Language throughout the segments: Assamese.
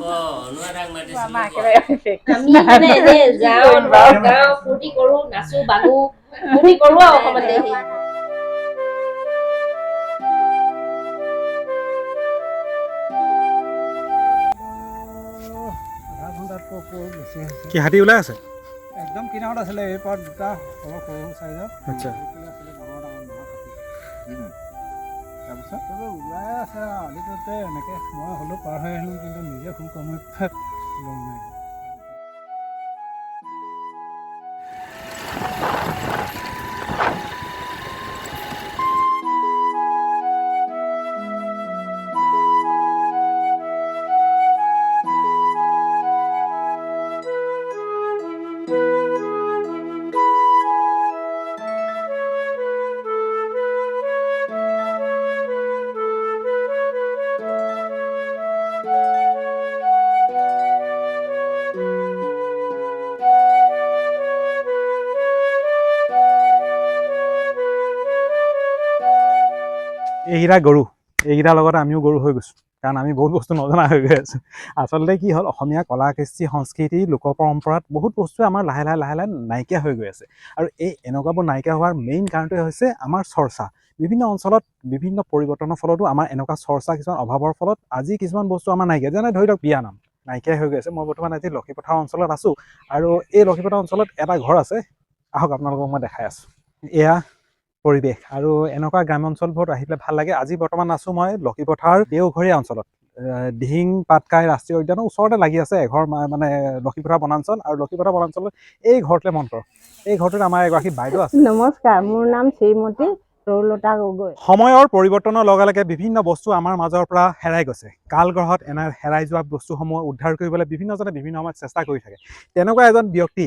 আমাৰ একেবাৰে আমি মানে এনেই যাওঁ ধৰক গাওঁ ফূৰ্তি কৰো নাচো বাগো ফূৰ্তি কৰো আৰু অকমান দেৰি আধা ঘণ্টাতকৈ ওপৰ বেছি হৈছে কি হাতী ওলাই আছে? একদম কিনাৰত আছিলে এই পাৰত দুটা অলপ সৰু সৰু চাইজৰ আচ্ছা। তাৰপিছত চবে ওলাই আছে আৰু আলিটোতে এনেকৈ, মই হ'লেও পাৰ হৈ আহিলোঁ, কিন্তু নিজে খুব কম লং নাই। এইকেইটা গৰু এইকেইটাৰ লগত আমিও গৰু হৈ গৈছোঁ। কাৰণ আমি বহুত বস্তু নজনা হৈ গৈ আছোঁ। আচলতে কি হ'ল অসমীয়া কলা কৃষ্টি সংস্কৃতি লোক পৰম্পৰাত বহুত বস্তুৱে আমাৰ লাহে লাহে লাহে লাহে নাইকিয়া হৈ গৈ আছে। আৰু এই এনেকুৱাবোৰ নাইকিয়া হোৱাৰ মেইন কাৰণটোৱে হৈছে আমাৰ চৰ্চা। বিভিন্ন অঞ্চলত বিভিন্ন পৰিৱৰ্তনৰ ফলতো আমাৰ এনেকুৱা চৰ্চা কিছুমান অভাৱৰ ফলত আজি কিছুমান বস্তু আমাৰ নাইকিয়া। যেনে ধৰি লওক বিয়ানাম নাইকিয়া হৈ গৈ আছে। মই বৰ্তমান আজি লক্ষীপথাৰ অঞ্চলত আছোঁ। আৰু এই লক্ষীপথাৰ অঞ্চলত এটা ঘৰ আছে। আহক আপোনালোকক মই দেখাই আছোঁ। এয়া পৰিৱেশ। আৰু এনেকুৱা গ্ৰাম্য অঞ্চলবোৰত আহি পেলাই ভাল লাগে। আজি বৰ্তমান আছোঁ মই লক্ষীপথাৰ দেওঘৰীয়া অঞ্চলত। দিহিং পাটকাই ৰাষ্ট্ৰীয় উদ্যানৰ ওচৰতে লাগি আছে এঘৰ মানে লক্ষীপথাৰ বনাঞ্চল। আৰু লক্ষীপথাৰ বনাঞ্চলত এই ঘৰটোলৈ মন কৰক। এই ঘৰটোত আমাৰ এগৰাকী বাইদেউ আছে। নমস্কাৰ মোৰ নাম শ্ৰীমতী তৰুলতা গগৈ। সময়ৰ পৰিৱৰ্তনৰ লগে লগে বিভিন্ন বস্তু আমাৰ মাজৰ পৰা হেৰাই গৈছে। কালগ্ৰহত এনে হেৰাই যোৱা বস্তুসমূহ উদ্ধাৰ কৰিবলৈ বিভিন্নজনে বিভিন্ন সময়ত চেষ্টা কৰি থাকে। তেনেকুৱা এজন ব্যক্তি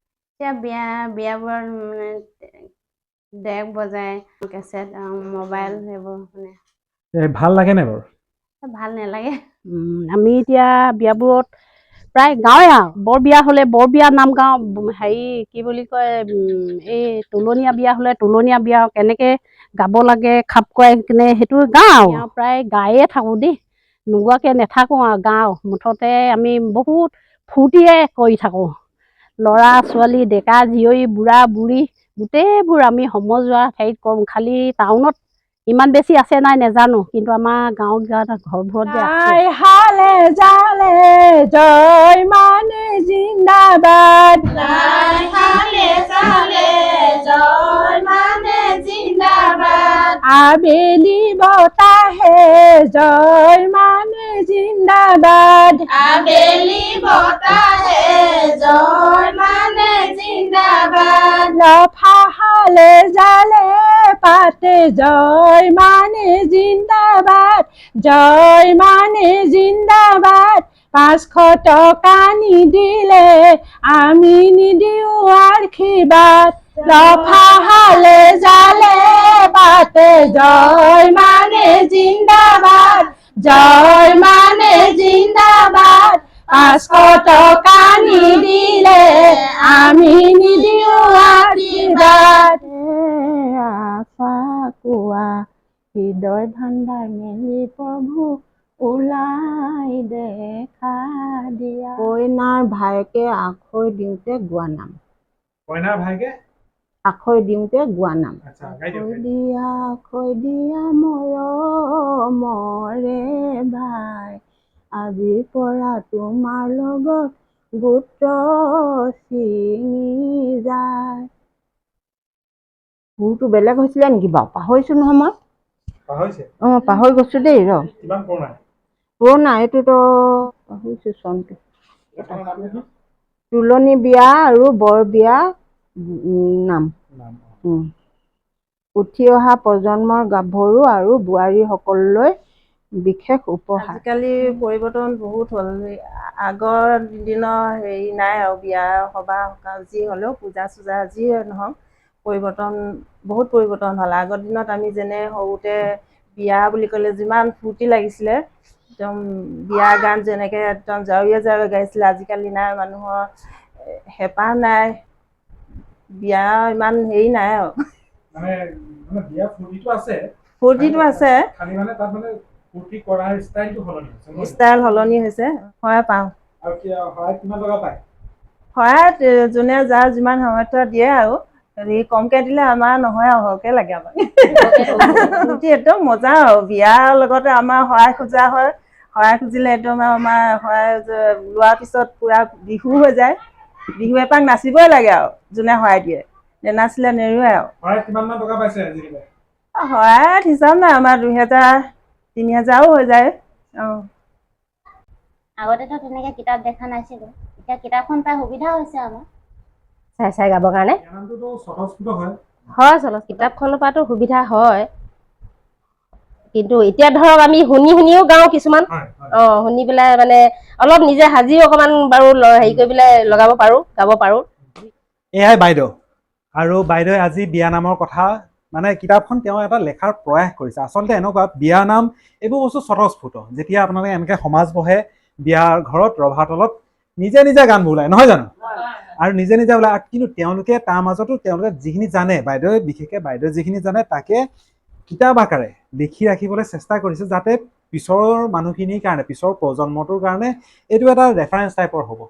এতিয়া বিয়া বিয়াবোৰত মানে ডেক বজাই কেছেট মোবাইল সেইবোৰ মানে। ভাল লাগে নে বাৰু? ভাল নালাগে। আমি এতিয়া বিয়াবোৰত প্ৰায় গাঁৱে আৰু বৰ বিয়া হ'লে বৰ বিয়া নাম গাওঁ হেৰি কি বুলি কয় এই তোলনীয়া বিয়া হ'লে তোলনীয়া বিয়া কেনেকৈ গাব লাগে খাপ খুৱাই কিনে সেইটো গাওঁ আৰু প্ৰায় গায়ে থাকোঁ দেই। নোগোৱাকৈ নাথাকোঁ আৰু গাওঁ। মুঠতে আমি বহুত ফূৰ্তিয়ে কৰি থাকোঁ। ল'ৰা ছোৱালী ডেকা জীয়ৰী বুঢ়া বুঢ়ী গোটেইবোৰ আমি সমজুৱা হেৰিত কৰোঁ খালি টাউনত ইমান বেছি আছে নাই নেজানো কিন্তু আমাৰ গাঁৱত গাঁৱত ঘৰবোৰত হালে জালে জয় মানে জিন্দাবাদ। আবেলি বতাহে জয় মানে জিন্দাবাদ। আবেলি বতাহে জয় মানে জিন্দাবাদ। লফা হালে জালে পাতে জয় মানে জিন্দাবাদ জয় মানে জিন্দাবাদ। পাঁচশো টকা নিদিলে আমি নিদিওঁ আশীৰ্বাদ লফা হালে জালে পাতে জয় মানে জিন্দাবাদ জয় মানে জিন্দাবাদ পাঁচশো টকা নিদিলে আমি নিদিওঁ আশীৰ্বাদ আশা কোৱা হৃদয় ভাণ্ডাৰ মেলি প্ৰভু ওলাই দেখা দিয়া। কইনাৰ ভায়েকে আখৈ দিওঁতে গোৱা নাম। কইনাৰ ভাইকে আখৈ দিওঁতে গোৱা নাম। দিয়া আখৈ দিয়া মৰমৰে ভাই। আজিৰ পৰা তোমাৰ লগত গোত্ৰ ছিঙি যায়। সুৰটো বেলেগ হৈছিলে নেকি বাৰু? পাহৰিছোঁ নহয় মই। অঁ পাহৰি গৈছোঁ দেই ৰ। পুৰণা। এইটোতো পাহৰিছোঁ চনটো। তুলনি বিয়া আৰু বৰ বিয়া নাম। উঠি অহা প্ৰজন্মৰ গাভৰু আৰু বোৱাৰীসকললৈ বিশেষ উপহাৰ। আজিকালি পৰিৱৰ্তন বহুত হ'ল। আগৰ দিনৰ হেৰি নাই আৰু বিয়া সবাহ সকাম যি হ'লেও পূজা চূজা যিয়ে নহওক পৰিৱৰ্তন বহুত পৰিৱৰ্তন হ'ল। আগৰ দিনত আমি যেনে সৰুতে বিয়া বুলি ক'লে যিমান ফূৰ্তি লাগিছিলে একদম বিয়া গান যেনেকৈ একদম জাৰুৱে জাৰুৱে গাইছিলে আজিকালি নাই মানুহৰ হেঁপাহ নাই। বিয়া ইমান হেৰি নাই আৰু। ফূৰ্তিটো আছে? ষ্টাইল সলনি হৈছে হয় পাওঁ। এ, যোনে যাৰ যিমান সামৰ্থ্য দিয়ে আৰু হেৰি কমকৈ দিলে আমাৰ নহয় আৰু সৰহকৈ লাগে আমাক। ফূৰ্তি একদম মজা আৰু বিয়াৰ লগতে আমাৰ শৰাই খোজা হয়। শৰাই খুজিলে একদম আৰু আমাৰ শৰাই লোৱাৰ পিছত পূৰা বিহু হৈ যায়। বিহু এপাক নাচিবই লাগে আৰু যোনে শৰাই দিয়ে। নেনাচিলে নেৰোৱে আৰু। শৰাইত হিচাপ নাই আমাৰ দুহেজাৰ তিনি হেজাৰো হৈ যায়। অঁ। আগতেতো তেনেকে কিতাপ দেখা নাছিলো এতিয়া কিতাপখন পাই সুবিধা হৈছে আমাৰ। চাই চাই গাবৰ কাৰণে। হয়। হয় চলো কিতাপখনৰ পৰাতো সুবিধা হয়। কিন্তু এতিয়া ধৰক আমি শুনি শুনিও গাওঁ কিছুমান। অ শুনি পেলাই মানে অলপ নিজে সাজিও অকণমান বাৰু হেৰি কৰি পেলাই লগাব পাৰোঁ গাব পাৰোঁ। এয়াই বাইদেউ। আৰু বাইদেৱে আজি বিয়া নামৰ কথা মানে কিতাপখন তেওঁ এটা লেখাৰ প্ৰয়াস কৰিছে। আচলতে এনেকুৱা বিয়া নাম এইবোৰ বস্তু স্বতঃস্ফূৰ্ত। যেতিয়া আপোনালোকে এনেকৈ সমাজ বহে বিয়াৰ ঘৰত ৰভা তলত নিজে নিজে গানবোৰ ওলায় নহয় জানো? আৰু নিজে নিজে ওলায় কিন্তু তেওঁলোকে তাৰ মাজতো তেওঁলোকে যিখিনি জানে বাইদেৱে বিশেষকৈ বাইদেৱে যিখিনি জানে তাকে কিতাপ আকাৰে লিখি ৰাখিবলৈ চেষ্টা কৰিছে যাতে পিছৰ মানুহখিনিৰ কাৰণে পিছৰ প্ৰজন্মটোৰ কাৰণে এইটো এটা ৰেফাৰেঞ্চ টাইপৰ হ'ব।